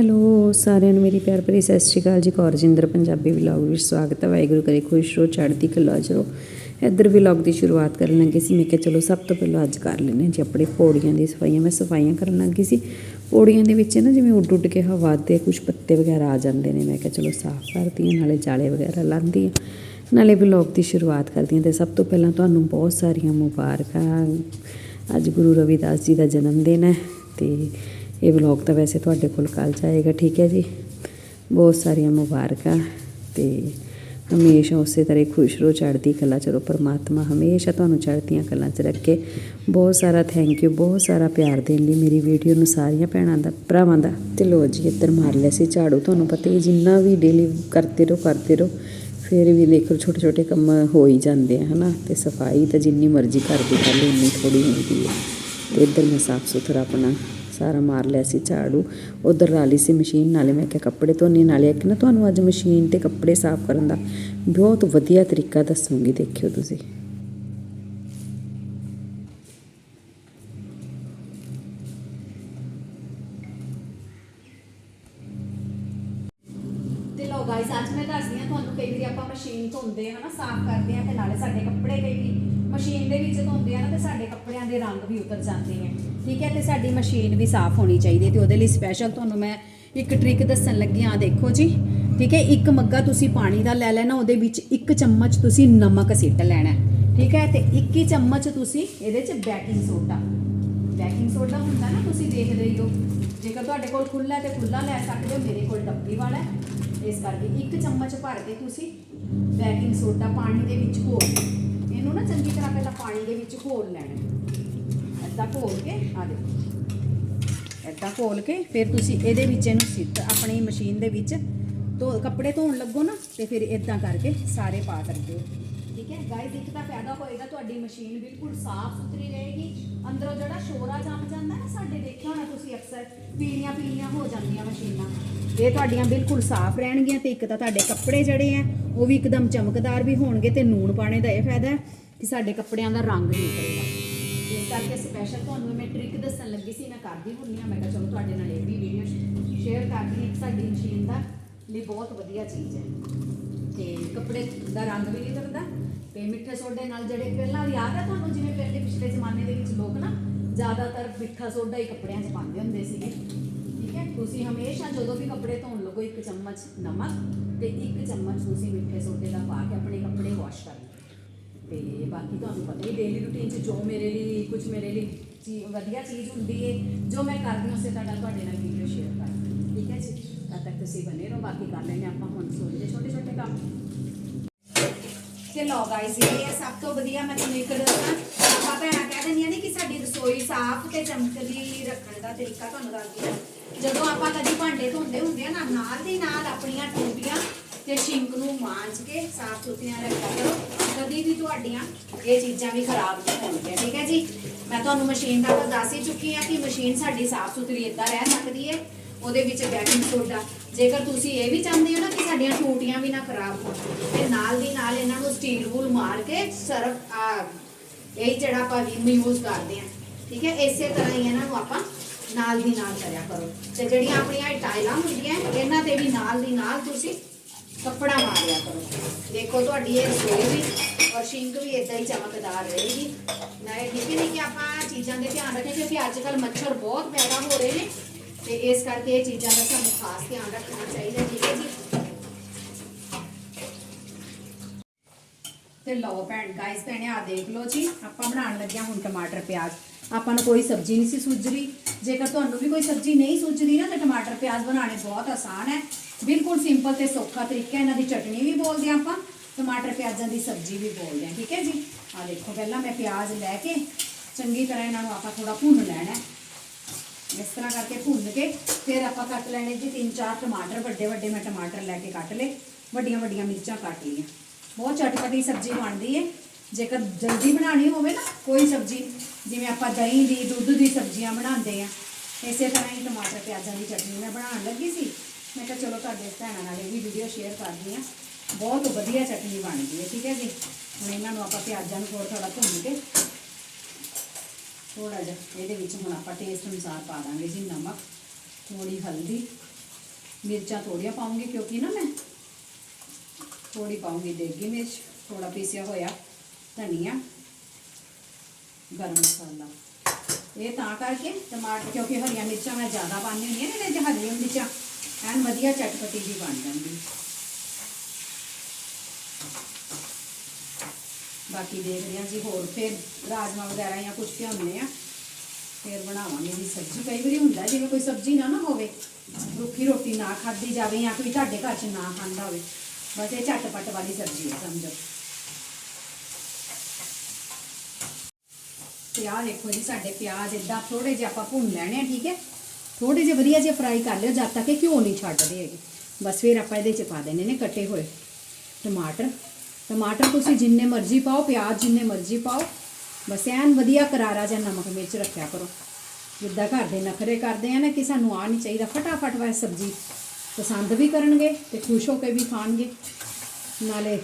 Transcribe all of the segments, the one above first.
Hello, ਸਾਰਿਆਂ ਨੂੰ ਮੇਰੀ ਪਿਆਰ ਭਰੀ ਸਤਿ ਸ਼੍ਰੀ ਅਕਾਲ ਜੀ। ਕੌਰਜਿੰਦਰ ਪੰਜਾਬੀ ਵਲੌਗ ਵਿੱਚ ਸਵਾਗਤ ਹੈ। ਵਾਹਿਗੁਰੂ ਕਰੇ ਖੁਸ਼ ਰਹੋ, ਚੜ੍ਹਦੀ ਕਲਾ ਚ ਰਹੋ। ਇੱਧਰ ਵਲੌਗ ਦੀ ਸ਼ੁਰੂਆਤ ਕਰਨ ਲੱਗੀ ਸੀ। ਮੈਂ ਕਿਹਾ, ਚਲੋ, ਸਭ ਤੋਂ ਪਹਿਲਾਂ ਅੱਜ ਕਰ ਲੈਂਦੇ ਹਾਂ ਜੀ ਆਪਣੇ ਪੌੜੀਆਂ ਦੀ ਸਫਾਈਆਂ ਮੈਂ ਸਫਾਈਆਂ ਕਰਨ ਲੱਗੀ ਸੀ। ਪੌੜੀਆਂ ਦੇ ਵਿੱਚ ਨਾ ਜਿਵੇਂ ਉੱਡ ਉੱਡ ਕੇ ਹਵਾ ਦੇ ਕੁਝ ਪੱਤੇ ਵਗੈਰਾ ਆ ਜਾਂਦੇ ਨੇ। ਮੈਂ ਕਿਹਾ, ਚਲੋ, ਸਾਫ਼ ਕਰਦੀ ਹਾਂ, ਨਾਲੇ ਜਾਲੇ ਵਗੈਰਾ ਲਾਉਂਦੀ ਹਾਂ। ਨਾਲੇ ਵਲੌਗ ਦੀ ਸ਼ੁਰੂਆਤ ਕਰਦੀ ਹਾਂ ਤੇ ਸਭ ਤੋਂ ਪਹਿਲਾਂ ਤੁਹਾਨੂੰ ਬਹੁਤ ਸਾਰੀਆਂ ਮੁਬਾਰਕਾਂ। ਅੱਜ ਗੁਰੂ ਰਵਿਦਾਸ ਜੀ ਦਾ ਜਨਮ ਦਿਨ ਹੈ ਤੇ ਇਹ ਵਲੌਗ ਤਾਂ ਵੈਸੇ ਤੁਹਾਡੇ ਕੋਲ ਕੱਲ ਜਾਏਗਾ ਠੀਕ ਹੈ ਜੀ? ਬਹੁਤ ਸਾਰੀਆਂ ਮੁਬਾਰਕਾਂ ਤੇ ਹਮੇਸ਼ਾ ਉਸੇ ਤਰ੍ਹਾਂ ਹੀ ਖੁਸ਼ ਰਹੋ, ਚੜ੍ਹਦੀ ਕਲਾ ਚਲੋ ਪਰਮਾਤਮਾ ਹਮੇਸ਼ਾ ਤੁਹਾਨੂੰ ਚੜ੍ਹਦੀਆਂ ਕਲਾਂ 'ਚ ਰੱਖੇ। ਬਹੁਤ ਸਾਰਾ ਥੈਂਕ ਯੂ ਬਹੁਤ ਸਾਰਾ ਪਿਆਰ ਦੇਣ ਲਈ ਮੇਰੀ ਵੀਡੀਓ ਨੂੰ ਸਾਰੀਆਂ ਭੈਣਾਂ ਦਾ, ਭਰਾਵਾਂ ਦਾ। ਤੇ ਲੋ ਜੀ, ਇੱਧਰ ਮਾਰ ਲਿਆ ਸੀ ਝਾੜੂ, ਤੁਹਾਨੂੰ ਪਤਾ ਹੀ ਜਿੰਨਾ ਵੀ ਡੇਲੀ ਕਰਦੇ ਰਹੋ ਕਰਦੇ ਰਹੋ, ਫਿਰ ਵੀ ਦੇਖੋ ਛੋਟੇ ਛੋਟੇ ਕੰਮ ਹੋ ਹੀ ਜਾਂਦੇ ਆ, ਹਨਾ? ਤੇ ਸਫ਼ਾਈ ਤਾਂ ਜਿੰਨੀ ਮਰਜ਼ੀ ਕਰਦੇ ਕਰ ਲਓ ਉਨੀ ਥੋੜੀ ਹੁੰਦੀ ਹੈ। ਤੇ ਇੱਧਰ ਮੈਂ ਸਾਫ਼ ਸੁਥਰਾ ਆਪਣਾ ਸਾਰਾ ਮਾਰ ਲਿਆ ਸੀ ਝਾੜੂ। ਉਧਰ ਲਾ ਲਈ ਸੀ ਮਸ਼ੀਨ, ਨਾਲੇ ਮੈਂ ਕਿਹਾ ਕੱਪੜੇ ਧੋਣੇ ਨਾਲੇ ਇੱਕ ਨਾ ਤੁਹਾਨੂੰ ਅੱਜ ਮਸ਼ੀਨ ਤੇ ਕੱਪੜੇ ਸਾਫ਼ ਕਰਨ ਦਾ ਬਹੁਤ ਵਧੀਆ ਤਰੀਕਾ ਦੱਸੂਗੀ, ਦੇਖਿਓ ਤੁਸੀਂ। ਆਪਾਂ ਮਸ਼ੀਨ ਧੋਂਦੇ ਹਾਂ ਨਾ ਸਾਫ਼ ਕਰਦੇ ਆ ਤੇ ਨਾਲੇ ਸਾਡੇ ਕੱਪੜੇ ਕਈ ਵਾਰੀ ਮਸ਼ੀਨ ਦੇ ਵਿੱਚ ਧੋਂਦੇ ਆ ਨਾ ਤੇ ਸਾਡੇ ਕੱਪੜਿਆਂ ਦੇ ਰੰਗ ਵੀ ਉਤਰ ਜਾਂਦੇ ਆ। ਠੀਕ ਹੈ, ਤੇ ਸਾਡੀ ਮਸ਼ੀਨ ਵੀ ਸਾਫ਼ ਹੋਣੀ ਚਾਹੀਦੀ ਹੈ ਤੇ ਉਹਦੇ ਲਈ ਸਪੈਸ਼ਲ ਤੁਹਾਨੂੰ ਮੈਂ ਇੱਕ ਟ੍ਰਿਕ ਦੱਸਣ ਲੱਗੀ ਆ ਦੇਖੋ ਜੀ। ਠੀਕ ਹੈ, ਇੱਕ ਮੱਗਾ ਤੁਸੀਂ ਪਾਣੀ ਦਾ ਲੈ ਲੈਣਾ, ਉਹਦੇ ਵਿੱਚ ਇੱਕ ਚਮਚ ਤੁਸੀਂ ਨਮਕ ਸਿੱਟ ਲੈਣਾ। ਠੀਕ ਹੈ, ਤੇ ਇੱਕ ਹੀ ਚਮਚ ਤੁਸੀਂ ਇਹਦੇ 'ਚ ਬੇਕਿੰਗ ਸੋਡਾ ਬੇਕਿੰਗ ਸੋਡਾ ਹੁੰਦਾ ਨਾ, ਤੁਸੀਂ ਦੇਖਦੇ ਹੀ ਹੋ। ਜੇਕਰ ਤੁਹਾਡੇ ਕੋਲ ਖੁੱਲਾ ਤੇ ਖੁੱਲਾ ਲੈ ਸਕਦੇ ਹੋ, ਮੇਰੇ ਕੋਲ ਡੱਬੀ ਵਾਲਾ ਇਸ ਕਰਕੇ ਇੱਕ ਚਮਚ ਭਰ ਕੇ ਤੁਸੀਂ ਬੈਕਿੰਗ ਸੋਡਾ ਪਾਣੀ ਦੇ ਵਿੱਚ ਘੋਲ ਇਹਨੂੰ ਨਾ ਚੰਗੀ ਤਰ੍ਹਾਂ ਪਹਿਲਾਂ ਪਾਣੀ ਦੇ ਵਿੱਚ ਘੋਲ ਲੈਣਾ। ਐਦਾਂ ਘੋਲ ਕੇ, ਆ ਦੇਖੋ। ਐਦਾਂ ਘੋਲ ਕੇ ਫਿਰ ਤੁਸੀਂ ਇਹਦੇ ਵਿੱਚ ਇਹਨੂੰ ਸਿੱਟ ਆਪਣੀ ਮਸ਼ੀਨ ਦੇ ਵਿੱਚ ਧੋ, ਕੱਪੜੇ ਧੋਣ ਲੱਗੋ ਨਾ, ਤੇ ਫਿਰ ਇਦਾਂ ਕਰਕੇ ਸਾਰੇ ਪਾ ਸਕਦੇ ਹੋ। ਠੀਕ ਹੈ? ਗਾਇਸ ਇੱਕ ਤਾਂ ਫਾਇਦਾ ਹੋਏਗਾ ਤੁਹਾਡੀ ਮਸ਼ੀਨ ਬਿਲਕੁਲ ਸਾਫ਼ ਸੁਥਰੀ ਰਹੇਗੀ। ਅੰਦਰੋਂ ਜਿਹੜਾ ਸ਼ੋਰਾ ਜੰਮ ਜਾਂਦਾ ਨਾ, ਸਾਡੇ ਦੇਖਿਆ ਹੋਣਾ ਤੁਸੀਂ ਅਕਸਰ, ਪੀਲੀਆਂ ਪੀਲੀਆਂ ਹੋ ਜਾਂਦੀਆਂ ਮਸ਼ੀਨਾਂ। ਇਹ ਤੁਹਾਡੀਆਂ ਬਿਲਕੁਲ ਸਾਫ਼ ਰਹਿਣਗੀਆਂ ਤੇ ਇੱਕ ਤਾਂ ਤੁਹਾਡੇ ਕੱਪੜੇ ਜਿਹੜੇ ਆ, ਉਹ ਵੀ ਇੱਕਦਮ ਚਮਕਦਾਰ ਵੀ ਹੋਣਗੇ ਤੇ ਨੂਣ ਪਾਣੇ ਦਾ ਇਹ ਫਾਇਦਾ ਕਿ ਸਾਡੇ ਕੱਪੜਿਆਂ ਦਾ ਰੰਗ ਨਹੀਂ ਉਤਰੇਗਾ ਇਸ ਕਰਕੇ ਸਪੈਸ਼ਲ ਤੁਹਾਨੂੰ ਮੈਂ ਟ੍ਰਿਕ ਦੱਸਣ ਲੱਗੀ ਸੀ, ਮੈਂ ਕਰਦੀ ਹੁੰਨੀ ਆ ਮੈਂ ਕਿਹਾ ਚਲੋ ਤੁਹਾਡੇ ਨਾਲ ਇਹ ਵੀ ਵੀਡੀਓ ਸ਼ੇਅਰ ਕਰਦੀ ਹਾਂ। ਸਾਡੀ ਮਸ਼ੀਨ ਦਾ ਲਈ ਬਹੁਤ ਵਧੀਆ ਚੀਜ਼ ਹੈ। ਤੇ ਕੱਪੜੇ ਦਾ ਰੰਗ ਵੀ ਨਹੀਂ ਲੱਗਦਾ ਤੇ ਮਿੱਠੇ ਸੋਡੇ ਨਾਲ ਜਿਹੜੇ ਪਹਿਲਾਂ ਯਾਦ ਹੈ ਤੁਹਾਨੂੰ, ਜਿਵੇਂ ਪਹਿਲੇ ਪਿਛਲੇ ਜ਼ਮਾਨੇ ਦੇ ਵਿੱਚ ਲੋਕ ਨਾ ਜ਼ਿਆਦਾਤਰ ਮਿੱਠਾ ਸੋਡਾ ਹੀ ਕੱਪੜਿਆਂ 'ਚ ਪਾਉਂਦੇ ਹੁੰਦੇ ਸੀਗੇ। ਠੀਕ ਹੈ? ਤੁਸੀਂ ਹਮੇਸ਼ਾ ਜਦੋਂ ਵੀ ਕੱਪੜੇ ਧੋਣ ਲੱਗੋ, ਇੱਕ ਚਮਚ ਨਮਕ ਤੇ ਇੱਕ ਚਮਚ ਤੁਸੀਂ ਮਿੱਠੇ ਸੋਡੇ ਦਾ ਪਾ ਕੇ ਆਪਣੇ ਕੱਪੜੇ ਵਾਸ਼ ਕਰ ਲਓ। ਤੇ ਬਾਕੀ ਤੁਹਾਨੂੰ ਪਤਾ ਹੀ ਡੇਲੀ ਰੂਟੀਨ 'ਚ ਜੋ ਮੇਰੇ ਲਈ, ਕੁਝ ਮੇਰੇ ਲਈ ਚੀ, ਵਧੀਆ ਚੀਜ਼ ਹੁੰਦੀ ਹੈ ਜੋ ਮੈਂ ਕਰਦੀ ਹਾਂ, ਉਸੇ ਤਰ੍ਹਾਂ ਤੁਹਾਡੇ ਨਾਲ ਵੀਡੀਓ ਸ਼ੇਅਰ ਕਰਦੀ ਠੀਕ ਹੈ ਜੀ। ਤਦ ਤੱਕ ਤੁਸੀਂ ਬਨੇ ਰਹੋ, ਬਾਕੀ ਕਰ ਲੈਣੇ ਆਪਾਂ ਹੁਣ ਸੋਚ ਦੇ ਛੋਟੇ ਛੋਟੇ ਕੰਮ। ਤੇ ਲੋ ਗਾਇਸ ਇਹ ਹੈ ਸਭ ਤੋਂ ਵਧੀਆ ਮੈਂ ਤੁਹਾਨੂੰ ਇੱਕ ਦੱਸਾਂ। ਆਪਾਂ ਭੈਣਾਂ ਕਹਿ ਦਿੰਦੀਆਂ ਨੇ ਕਿ ਸਾਡੀ ਰਸੋਈ ਸਾਫ਼ ਤੇ ਚਮਕਦੀ ਰੱਖਣ ਦਾ ਤਰੀਕਾ ਤੁਹਾਨੂੰ ਦੱਸਦੀ ਹਾਂ। ਜਦੋਂ ਆਪਾਂ ਕਦੀ ਭਾਂਡੇ ਧੋਂਦੇ ਹੁੰਦੇ ਆ ਨਾ, ਨਾਲ ਦੀ ਨਾਲ ਆਪਣੀਆਂ ਟੂਟੀਆਂ ਤੇ ਸ਼ਿੰਕ ਨੂੰ ਮਾਂਜ ਕੇ ਸਾਫ਼ ਸੁਥਰੀਆਂ ਰੱਖਿਆ ਕਰੋ। ਕਦੀ ਵੀ ਤੁਹਾਡੀਆਂ ਇਹ ਚੀਜ਼ਾਂ ਵੀ ਖਰਾਬ ਨਹੀਂ ਹੋਣਗੀਆਂ, ਠੀਕ ਹੈ ਜੀ। ਮੈਂ ਤੁਹਾਨੂੰ ਮਸ਼ੀਨ ਦਾ ਤਾਂ ਦੱਸ ਹੀ ਚੁੱਕੀ ਆ ਕਿ ਮਸ਼ੀਨ ਸਾਡੀ ਸਾਫ਼ ਸੁਥਰੀ ਇਦਾਂ ਰਹਿ ਸਕਦੀ ਹੈ। ਉਹਦੇ ਵਿੱਚ ਬੇਕਿੰਗ ਸੋਡਾ। ਜੇਕਰ ਤੁਸੀਂ ਇਹ ਵੀ ਚਾਹੁੰਦੇ ਹੋ ਨਾ ਕਿ ਸਾਡੀਆਂ ਟੂਟੀਆਂ ਵੀ ਨਾ ਖਰਾਬ ਹੋਣ, ਤੇ ਨਾਲ ਦੀ ਨਾਲ ਇਹਨਾਂ ਨੂੰ ਸਟੀਲ ਵੂਲ ਮਾਰ ਕੇ ਸਰਫ, ਆ, ਇਹ ਜਿਹੜਾ ਆਪਾਂ ਵਿਮ ਯੂਜ਼ ਕਰਦੇ ਆ ਠੀਕ ਹੈ? ਇਸੇ ਤਰ੍ਹਾਂ ਹੀ ਇਹਨਾਂ ਨੂੰ ਆਪਾਂ ਨਾਲ ਦੀ ਨਾਲ ਕਰਿਆ ਕਰੋ। ਤੇ ਜਿਹੜੀਆਂ ਆਪਣੀਆਂ ਇਹ ਟਾਈਲਾਂ ਹੁੰਦੀਆਂ, ਇਹਨਾਂ ਤੇ ਵੀ ਨਾਲ ਦੀ ਨਾਲ ਤੁਸੀਂ ਕੱਪੜਾ ਮਾਰਿਆ ਕਰੋ। ਦੇਖੋ, ਤੁਹਾਡੀ ਇਹ ਰਸੋਈ ਵੀ ਔਰ ਸ਼ਿੰਕ ਵੀ ਇਦਾਂ ਹੀ ਚਮਕਦਾਰ ਰਹੇਗੀ। ਨਾ ਇਹ ਠੀਕ ਨਹੀਂ ਆਪਾਂ ਚੀਜ਼ਾਂ ਦੇ ਧਿਆਨ ਰੱਖੇ ਕਿਉਂਕਿ ਅੱਜ ਕੱਲ ਮੱਛਰ ਬਹੁਤ ਪੈਦਾ ਹੋ ਰਹੇ ਨੇ। ਤੇ ਇਸ ਕਰਕੇ ਇਹ ਚੀਜ਼ਾਂ ਦਾ ਸਾਨੂੰ ਖਾਸ ਧਿਆਨ ਰੱਖਣਾ ਚਾਹੀਦਾ ਠੀਕ ਹੈ ਜੀ। ਤੇ ਲਓ ਭੈਣ ਗਾਇਸ ਭੈਣੇ ਆ ਦੇਖ ਲਓ ਜੀ, ਆਪਾਂ ਬਣਾਉਣ ਲੱਗਿਆ ਹੁਣ ਟਮਾਟਰ ਪਿਆਜ਼। ਆਪਾਂ ਨੂੰ ਕੋਈ ਸਬਜ਼ੀ ਨਹੀਂ ਸੀ ਸੁੱਝ ਰਹੀ ਜੇਕਰ ਤੁਹਾਨੂੰ ਵੀ ਕੋਈ ਸਬਜ਼ੀ ਨਹੀਂ ਸੁੱਝ ਰਹੀ ਨਾ, ਤਾਂ ਟਮਾਟਰ ਪਿਆਜ਼ ਬਣਾਉਣੇ ਬਹੁਤ ਆਸਾਨ ਹੈ। ਬਿਲਕੁਲ ਸਿੰਪਲ ਤੇ ਸੌਖਾ ਤਰੀਕਾ ਇਹਨਾਂ ਦੀ ਚਟਨੀ ਵੀ ਬੋਲਦੇ ਹਾਂ ਆਪਾਂ, ਟਮਾਟਰ ਪਿਆਜ਼ਾਂ ਦੀ ਸਬਜ਼ੀ ਵੀ ਬੋਲਦੇ ਹਾਂ, ਠੀਕ ਹੈ ਜੀ? ਆ ਦੇਖੋ, ਪਹਿਲਾਂ ਮੈਂ ਪਿਆਜ਼ ਲੈ ਕੇ ਚੰਗੀ ਤਰ੍ਹਾਂ ਇਹਨਾਂ ਨੂੰ ਆਪਾਂ ਥੋੜਾ ਭੁੰਨ ਲੈਣਾ ਹੈ। ਇਸ ਤਰ੍ਹਾਂ ਕਰਕੇ ਭੁੰਨ ਕੇ ਫਿਰ ਆਪਾਂ ਕੱਟ ਲੈਣੇ ਜੀ ਤਿੰਨ ਚਾਰ ਟਮਾਟਰ, ਵੱਡੇ ਵੱਡੇ ਮੈਂ ਟਮਾਟਰ ਲੈ ਕੇ ਕੱਟ ਲਏ, ਵੱਡੀਆਂ ਵੱਡੀਆਂ ਮਿਰਚਾਂ ਕੱਟ ਲਈਆਂ। ਬਹੁਤ ਚਟਪਟੀ ਸਬਜ਼ੀ ਬਣਦੀ ਹੈ ਜੇਕਰ ਜਲਦੀ ਬਣਾਉਣੀ ਹੋਵੇ ਨਾ ਕੋਈ ਸਬਜ਼ੀ, ਜਿਵੇਂ ਆਪਾਂ ਦਹੀਂ ਦੀ, ਦੁੱਧ ਦੀ ਸਬਜ਼ੀਆਂ ਬਣਾਉਂਦੇ ਆ, ਇਸੇ ਤਰ੍ਹਾਂ ਹੀ ਟਮਾਟਰ, ਪਿਆਜ਼ਾਂ ਦੀ ਚਟਨੀ ਮੈਂ ਬਣਾਉਣ ਲੱਗੀ ਸੀ। ਮੈਂ ਕਿਹਾ ਚਲੋ ਤੁਹਾਡੇ ਭੈਣਾਂ ਨਾਲ ਇਹ ਵੀ ਵੀਡੀਓ ਸ਼ੇਅਰ ਕਰਦੀ ਹਾਂ। ਬਹੁਤ ਵਧੀਆ ਚਟਨੀ ਬਣਦੀ ਹੈ ਠੀਕ ਹੈ ਜੀ? ਹੁਣ ਇਹਨਾਂ ਨੂੰ ਆਪਾਂ ਪਿਆਜ਼ਾਂ ਨੂੰ ਥੋੜਾ ਥੋੜਾ ਭੁੰਨ ਕੇ ਥੋੜਾ ਜਿਹਾ ਇਹਦੇ ਵਿੱਚ ਹੁਣ ਆਪਾਂ ਟੇਸਟ ਅਨੁਸਾਰ ਪਾ ਦਾਂਗੇ ਜੀ ਨਮਕ ਥੋੜੀ ਹਲਦੀ ਮਿਰਚਾਂ ਥੋੜੀਆਂ ਪਾਉਂਗੀ ਕਿਉਂਕਿ ਨਾ ਮੈਂ ਥੋੜੀ ਪਾਉਂਗੀ ਦੇਗੀ ਮਿਰਚ ਥੋੜਾ ਪੀਸਿਆ ਹੋਇਆ ਧਨੀਆ ਗਰਮ ਮਸਾਲਾ ਇਹ ਤਾਂ ਕਰਕੇ ਟਮਾਟਰ ਕਿਉਂਕਿ ਹਰੀਆਂ ਮਿਰਚਾਂ ਮੈਂ ਜ਼ਿਆਦਾ ਪਾਉਂਦੀ ਹੁੰਦੀ ਹਾਂ ਨਾ ਇਹਦੇ 'ਚ ਹਰੀਆਂ ਮਿਰਚਾਂ ਐਨ ਵਧੀਆ ਚਟਪਟੀ ਜੀ ਬਣ ਜਾਂਦੀ ਬਾਕੀ ਦੇਖਦੇ ਹਾਂ ਜੀ, ਹੋਰ ਫਿਰ ਰਾਜਮਾ ਵਗੈਰਾ ਜਾਂ ਕੁਝ ਭਿਉਂਦੇ ਆ ਫਿਰ ਬਣਾਵਾਂਗੇ ਜੀ ਸਬਜ਼ੀ। ਕਈ ਵਾਰੀ ਹੁੰਦਾ ਜਿਵੇਂ ਕੋਈ ਸਬਜ਼ੀ ਨਾ ਨਾ ਹੋਵੇ, ਰੁੱਖੀ ਰੋਟੀ ਨਾ ਖਾਧੀ ਜਾਵੇ ਜਾਂ ਕੋਈ ਤੁਹਾਡੇ ਘਰ 'ਚ ਨਾ ਖਾਂਦਾ ਹੋਵੇ, ਬਸ ਇਹ ਝਟਪਟ ਵਾਲੀ ਸਬਜ਼ੀ ਹੈ, ਸਮਝੋ। ਤੇ ਦੇਖੋ ਜੀ, ਸਾਡੇ ਪਿਆਜ਼ ਇਦਾਂ ਥੋੜੇ ਜਿਹਾ ਆਪਾਂ ਭੁੰਨ ਲੈਣੇ ਆ, ਠੀਕ ਹੈ? ਥੋੜੇ ਜਿਹੇ ਵਧੀਆ ਜਿਹੇ ਫਰਾਈ ਕਰ ਲਿਓ, ਜਦ ਤੱਕ ਇਹ ਘਿਓ ਨਹੀਂ ਛੱਡਦੇ ਹੈਗੇ। ਬਸ ਫਿਰ ਆਪਾਂ ਇਹਦੇ ਚ ਪਾ ਦੇਣੇ ਨੇ ਕੱਟੇ ਹੋਏ ਟਮਾਟਰ। ਟਮਾਟਰ ਤੁਸੀਂ ਜਿੰਨੇ ਮਰਜ਼ੀ ਪਾਓ, ਪਿਆਜ਼ ਜਿੰਨੇ ਮਰਜ਼ੀ ਪਾਓ। ਬਸ ਐਨ ਵਧੀਆ ਕਰਾਰਾ ਜਿਹਾ ਨਮਕ ਮਿਰਚ ਰੱਖਿਆ ਕਰੋ। ਜਿੱਦਾਂ ਘਰ ਦੇ ਨਖਰੇ ਕਰਦੇ ਆ ਨਾ ਕਿ ਸਾਨੂੰ ਆ ਨਹੀਂ ਚਾਹੀਦਾ, ਫਟਾਫਟ ਵਾ ਸਬਜ਼ੀ ਪਸੰਦ ਵੀ ਕਰਨਗੇ ਤੇ ਖੁਸ਼ ਹੋ ਕੇ ਵੀ ਖਾਣਗੇ। ਨਾਲੇ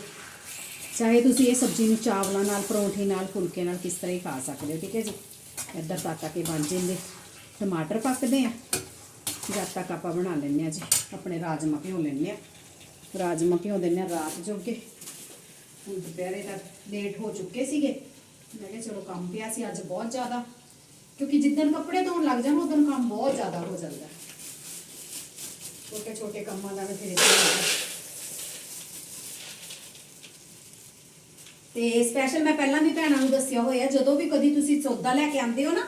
ਚਾਹੇ ਤੁਸੀਂ ਇਹ ਸਬਜ਼ੀ ਨੂੰ ਚਾਵਲਾਂ ਨਾਲ, ਪਰੌਂਠੇ ਨਾਲ, ਫੁਲਕੇ ਨਾਲ ਕਿਸ ਤਰ੍ਹਾਂ ਹੀ ਖਾ ਸਕਦੇ ਹੋ, ਠੀਕ ਹੈ ਜੀ? ਇੱਧਰ ਤੱਕ ਆ ਕੇ ਬਣ ਜਾਂਦੇ। ਟਮਾਟਰ ਪੱਕਦੇ ਆ। ਜਦ ਤੱਕ ਆਪਾਂ ਬਣਾ ਲੈਂਦੇ ਆ ਜੀ, ਆਪਣੇ ਰਾਜਮਾ ਭਿਓ ਲੈਂਦੇ ਆ ਰਾਜਮਾ ਭਿਓ ਦਿੰਦੇ ਆ ਰਾਤ ਜੋਗੇ। ਹੁਣ ਦੁਪਹਿਰੇ ਦਾ ਲੇਟ ਹੋ ਚੁੱਕੇ ਸੀਗੇ। ਮੈਂ ਕਿਹਾ ਚਲੋ ਕੰਮ ਪਿਆ ਸੀ, ਅੱਜ ਬਹੁਤ ਜ਼ਿਆਦਾ। ਕਿਉਂਕਿ ਜਿੱਦਣ ਕੱਪੜੇ ਧੋਣ ਲੱਗ ਜਾਣ ਉਦੋਂ ਕੰਮ ਬਹੁਤ ਜ਼ਿਆਦਾ ਹੋ ਜਾਂਦਾ। ਛੋਟੇ ਛੋਟੇ ਕੰਮਾਂ ਦਾ ਬਥੇਰੇ ਤੇ ਸਪੈਸ਼ਲ ਮੈਂ ਪਹਿਲਾਂ ਵੀ ਭੈਣਾਂ ਨੂੰ ਦੱਸਿਆ ਹੋਇਆ, ਜਦੋਂ ਵੀ ਕਦੀ ਤੁਸੀਂ ਸੌਦਾ ਲੈ ਕੇ ਆਉਂਦੇ ਹੋ ਨਾ,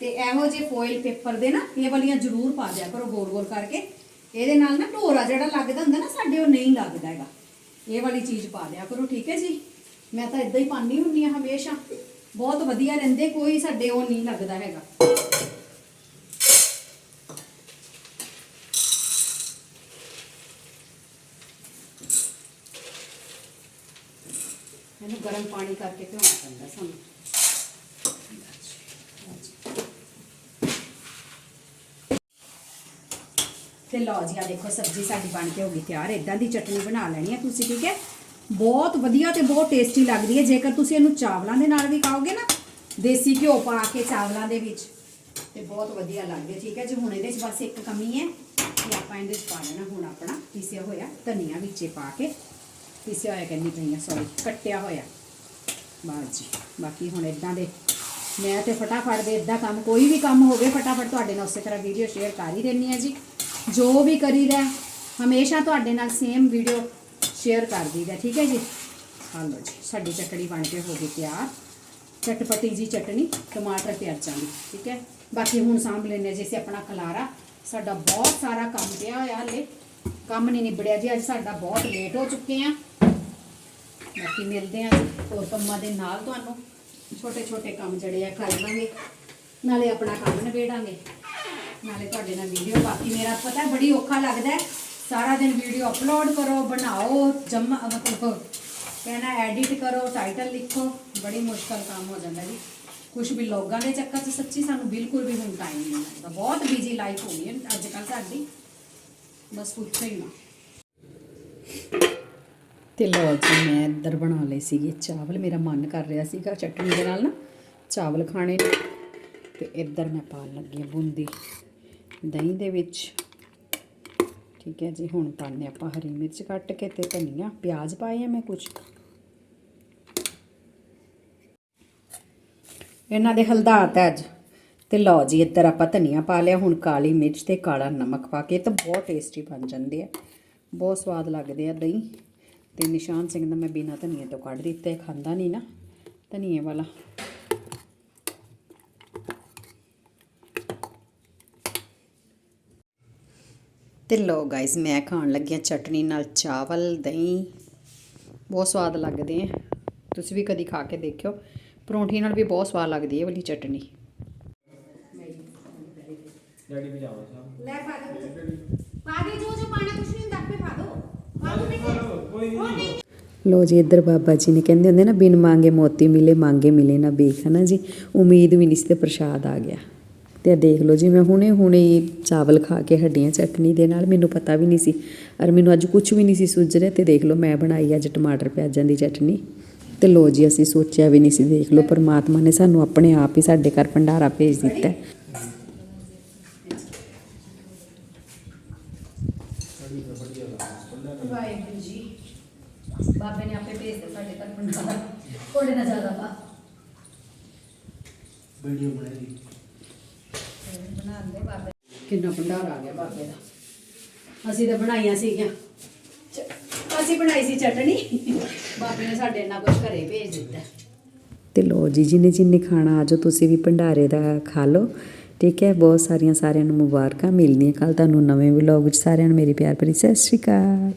ਤੇ ਇਹੋ ਜਿਹੇ ਫੋਇਲ ਪੇਪਰ ਦੇ ਨਾ, ਇਹ ਵਾਲੀਆਂ ਜ਼ਰੂਰ ਪਾ ਦਿਆ ਕਰੋ ਗੋਲ ਗੋਲ ਕਰਕੇ। ਇਹਦੇ ਨਾਲ ਨਾ ਢੋਰਾ ਜਿਹੜਾ ਲੱਗਦਾ ਹੁੰਦਾ ਨਾ, ਸਾਡੇ ਉਹ ਨਹੀਂ ਲੱਗਦਾ ਹੈਗਾ। ਇਹ ਵਾਲੀ ਚੀਜ਼ ਪਾ ਲਿਆ ਕਰੋ, ਠੀਕ ਹੈ ਜੀ? ਮੈਂ ਤਾਂ ਇਦਾਂ ਹੀ ਪਾਣੀ ਹੁੰਦੀ ਆ ਹਮੇਸ਼ਾ। ਬਹੁਤ ਵਧੀਆ ਰਹਿੰਦੇ, ਕੋਈ ਸਾਡੇ ਉਹ ਨਹੀਂ ਲੱਗਦਾ ਹੈਗਾ। ਇਹਨੂੰ ਗਰਮ ਪਾਣੀ ਕਰਕੇ ਭਿਉਣਾ ਪੈਂਦਾ ਸਾਨੂੰ। ਤੇ ਲਓ ਜੀ ਆ ਦੇਖੋ ਸਬਜ਼ੀ ਸਾਡੀ ਬਣ ਕੇ ਹੋ ਗਈ ਤਿਆਰ। ਇਦਾਂ ਦੀ ਚਟਨੀ ਬਣਾ ਲੈਣੀ ਹੈ ਤੁਸੀਂ, ਠੀਕ ਹੈ? ਬਹੁਤ ਵਧੀਆ ਤੇ ਬਹੁਤ ਟੇਸਟੀ ਲੱਗਦੀ ਹੈ। ਜੇਕਰ ਤੁਸੀਂ ਇਹਨੂੰ ਚਾਵਲਾਂ ਦੇ ਨਾਲ ਵੀ ਖਾਓਗੇ ਨਾ, ਦੇਸੀ ਘਿਓ ਪਾ ਕੇ ਚਾਵਲਾਂ ਦੇ ਵਿੱਚ, ਤੇ ਬਹੁਤ ਵਧੀਆ ਲੱਗਦੀ ਹੈ ਠੀਕ ਹੈ ਜੀ? ਹੁਣ ਇਹਦੇ 'ਚ ਬਸ ਇੱਕ ਕਮੀ ਹੈ ਕਿ ਆਪਾਂ ਇਹਦੇ 'ਚ ਪਾ ਲੈਣਾ ਹੁਣ ਆਪਣਾ, ਪੀਸਿਆ ਹੋਇਆ ਧਨੀਆ ਵਿੱਚੇ ਪਾ ਕੇ। ਪੀਸਿਆ ਹੋਇਆ ਕਹਿੰਦੀ ਪਈ ਆ? ਸੌਰੀ ਕੱਟਿਆ ਹੋਇਆ। ਬਸ ਜੀ, ਬਾਕੀ ਹੁਣ ਇਦਾਂ ਦੇ, ਮੈਂ ਤੇ ਫਟਾਫਟ ਦੇ ਇਦਾਂ ਕੰਮ, ਕੋਈ ਵੀ ਕੰਮ ਹੋਵੇ ਫਟਾਫਟ ਤੁਹਾਡੇ ਨਾਲ ਉਸੇ ਤਰ੍ਹਾਂ ਵੀਡੀਓ ਸ਼ੇਅਰ ਕਰ ਹੀ ਦਿੰਨੀ ਆ ਜੀ। ਜੋ ਵੀ ਕਰੀਦਾ ਹਮੇਸ਼ਾ ਤੁਹਾਡੇ ਨਾਲ ਸੇਮ ਵੀਡੀਓ ਸ਼ੇਅਰ ਕਰ ਦਈਦਾ, ਠੀਕ ਹੈ ਜੀ? ਹਾਂ ਜੀ, ਸਾਡੀ ਚਟਣੀ ਬਣ ਕੇ ਹੋ ਗਈ ਤਿਆਰ। ਚਟਪਟੀ ਜੀ ਚਟਣੀ, ਟਮਾਟਰ ਪਿਆਜ਼ਾਂ ਦੀ, ਠੀਕ ਹੈ? ਬਾਕੀ ਹੁਣ ਸਾਂਭ ਲੈਨੇ ਜੀ ਅਸੀਂ ਆਪਣਾ ਖਲਾਰਾ। ਸਾਡਾ ਬਹੁਤ ਸਾਰਾ ਕੰਮ ਪਿਆ ਹੋਇਆ ਹਲੇ। ਕੰਮ ਨਹੀਂ ਨਿਬੜਿਆ ਜੀ, ਅੱਜ ਸਾਡਾ ਬਹੁਤ ਲੇਟ ਹੋ ਚੁੱਕੇ ਆ। ਬਾਕੀ ਮਿਲਦੇ ਆ ਹੋਰ ਕੰਮਾਂ ਦੇ ਨਾਲ ਤੁਹਾਨੂੰ। ਛੋਟੇ ਛੋਟੇ ਕੰਮ ਜਿਹੜੇ ਆ ਕਰ ਲਾਂਗੇ। ਨਾਲੇ ਆਪਣਾ ਕੰਮ ਨਿਬੇੜਾਂਗੇ। ਨਾਲੇ ਤੁਹਾਡੇ ਨਾਲ ਵੀਡੀਓ ਬਾਕੀ ਮੇਰਾ ਪਤਾ ਬੜੀ ਔਖਾ ਲੱਗਦਾ ਹੈ। ਸਾਰਾ ਦਿਨ ਵੀਡੀਓ ਅਪਲੋਡ ਕਰੋ, ਬਣਾਓ, ਜਮਾ, ਮਤਲਬ ਕਹਿਣਾ ਐਡਿਟ ਕਰੋ ਟਾਈਟਲ ਲਿਖੋ, ਬੜੀ ਮੁਸ਼ਕਲ ਕੰਮ ਹੋ ਜਾਂਦਾ ਜੀ। ਕੁਝ ਵੀ ਲੋਕਾਂ ਦੇ ਚੱਕਰ 'ਚ ਸੱਚੀ ਸਾਨੂੰ ਬਿਲਕੁਲ ਵੀ ਹੁਣ ਟਾਈਮ ਨਹੀਂ ਲੱਗਦਾ। ਬਹੁਤ ਬਿਜ਼ੀ ਲਾਈਫ ਹੋ ਗਈ ਹੈ ਅੱਜ ਕੱਲ੍ਹ ਸਾਡੀ। ਬਸ ਪੁੱਛੋ ਹੀ ਨਾ ਤੇ ਲੋ ਜੀ, ਮੈਂ ਇੱਧਰ ਬਣਾ ਲਏ ਸੀਗੇ ਚਾਵਲ। ਮੇਰਾ ਮਨ ਕਰ ਰਿਹਾ ਸੀਗਾ ਚਟਨੀ ਦੇ ਨਾਲ ਨਾ ਚਾਵਲ ਖਾਣੇ ਨੇ। ਤੇ ਇੱਧਰ ਮੈਂ ਪਾਣ ਲੱਗੀ ਹਾਂ ਬੂੰਦੀ। ਦਹੀਂ ਦੇ ਵਿੱਚ। ਠੀਕ ਹੈ ਜੀ, ਹੁਣ ਪਾਣੇ ਆਪਾਂ ਹਰੀ ਮਿਰਚ ਕੱਟ ਕੇ ਤੇ ਧਨੀਆ। ਪਿਆਜ਼ ਪਾਏ ਆ ਮੈਂ ਕੁਝ ਇਹਨਾਂ ਦੇ ਹਲਦਾਤ ਹੈ ਅੱਜ। ਤੇ ਲਓ ਜੀ, ਇੱਧਰ ਆਪਾਂ ਧਨੀਆ ਪਾ ਲਿਆ। ਹੁਣ ਕਾਲੀ ਮਿਰਚ ਤੇ ਕਾਲਾ ਨਮਕ ਪਾ ਕੇ, ਇਹ ਤਾਂ ਬਹੁਤ ਟੇਸਟੀ ਬਣ ਜਾਂਦੇ ਆ। ਬਹੁਤ ਸਵਾਦ ਲੱਗਦੇ ਆ ਦਹੀਂ। ਤੇ ਨਿਸ਼ਾਨ ਸਿੰਘ ਦਾ ਮੈਂ ਬਿਨਾ ਧਨੀਏ ਤੋਂ ਕੱਢ ਦਿੱਤਾ ਖਾਂਦਾ ਨਹੀਂ ਨਾ। ਧਨੀਏ ਵਾਲਾ। ਤੇ ਲੋ ਗਾਇਸ ਮੈਂ ਖਾਣ ਲੱਗੀ ਹਾਂ ਚਟਨੀ ਨਾਲ ਚਾਵਲ ਦਹੀਂ। ਬਹੁਤ ਸਵਾਦ ਲੱਗਦੇ ਆ। ਤੁਸੀਂ ਵੀ ਕਦੀ ਖਾ ਕੇ ਦੇਖਿਓ। ਪਰੌਂਠੀ ਨਾਲ ਵੀ ਬਹੁਤ ਸਵਾਦ ਲੱਗਦੀ ਹੈ ਵਾਲੀ ਚਟਨੀ। ਡੈਡੀ ਵੀ ਜਾਵਾ ਸਾਹਿਬ ਲੈ ਪਾ ਦੇ। ਪਾ ਦੇ ਜੋ ਜੋ ਪਾਣਾ ਕੁਛ ਨਹੀਂ ਹੁੰਦਾ ਆਪੇ ਪਾ ਦੋ। ਪਾ ਦੋ ਬੇਟੇ। ਕੋਈ ਨਹੀਂ। ਲੋ ਜੀ ਇੱਧਰ ਬਾਬਾ ਜੀ ਨੇ ਕਹਿੰਦੇ ਹੁੰਦੇ ਨਾ ਬਿਨ ਮੰਗੇ ਮੋਤੀ ਮਿਲੇ ਮੰਗੇ ਮਿਲੇ ਨਾ ਬੇਖ ਹੈ ਨਾ ਜੀ? ਉਮੀਦ ਵੀ ਨਹੀਂ ਸੀ ਤੇ ਪ੍ਰਸ਼ਾਦ ਆ ਗਿਆ। ਤੇ ਦੇਖ ਲਓ ਜੀ ਮੈਂ ਹੁਣੇ ਹੁਣੇ ਹੀ ਚਾਵਲ ਖਾ ਕੇ ਹੱਡੀਆਂ ਚਟਨੀ ਦੇ ਨਾਲ ਮੈਨੂੰ ਪਤਾ ਵੀ ਨਹੀਂ ਸੀ। ਔਰ ਮੈਨੂੰ ਅੱਜ ਕੁਝ ਵੀ ਨਹੀਂ ਸੀ ਸੁੱਝ ਰਿਹਾ ਤੇ ਦੇਖ ਲਓ ਮੈਂ ਬਣਾਈ ਅੱਜ ਟਮਾਟਰ ਪਿਆਜ਼ਾਂ ਦੀ ਚਟਨੀ। ਤੇ ਲੋ ਜੀ ਅਸੀਂ ਸੋਚਿਆ ਵੀ ਨਹੀਂ ਸੀ ਦੇਖ ਲਓ ਪਰਮਾਤਮਾ ਨੇ ਸਾਨੂੰ ਆਪਣੇ ਆਪ ਹੀ ਸਾਡੇ ਘਰ ਭੰਡਾਰਾ ਭੇਜ ਦਿੱਤਾ। ਵਾਹਿਗੁਰੂ ਜੀ ਬਾਬੇ ਨੇ ਆਪੇ ਭੇਜ ਦਿੱਤਾ ਸਾਡੇ ਤੱਕ ਭੰਡਾਰਾ। ਕੋੜੇ ਨਾ ਜ਼ਿਆਦਾ ਪਾ ਵੀਡੀਓ ਬਣਾਈ। ਕਿੰਨਾ ਭੰਡਾਰਾ ਆ ਗਿਆ ਬਾਬੇ ਦਾ। ਅਸੀਂ ਤਾਂ ਬਣਾਈਆਂ ਸੀਗੀਆਂ। ਅਸੀਂ ਬਣਾਈ ਸੀ ਚਟਣੀ ਬਾਬੇ ਨੇ ਸਾਡੇ ਇੰਨਾ ਕੁਝ ਘਰੇ ਭੇਜ ਦਿੱਤਾ। ਤੇ ਲੋ ਜੀ ਜਿਹਨੇ ਜਿਹਨੇ ਖਾਣਾ ਆਜੋ ਤੁਸੀਂ ਵੀ ਭੰਡਾਰੇ ਦਾ ਖਾ ਲਓ। ਠੀਕ ਹੈ, ਬਹੁਤ ਸਾਰੀਆਂ ਸਾਰਿਆਂ ਨੂੰ ਮੁਬਾਰਕਾਂ ਮਿਲਦੀਆਂ ਕੱਲ ਤੁਹਾਨੂੰ ਨਵੇਂ ਵਲੌਗ ਵਿੱਚ ਸਾਰਿਆਂ ਨੂੰ ਮੇਰੀ ਪਿਆਰ ਭਰੀ ਸਤਿ ਸ਼੍ਰੀ ਅਕਾਲ।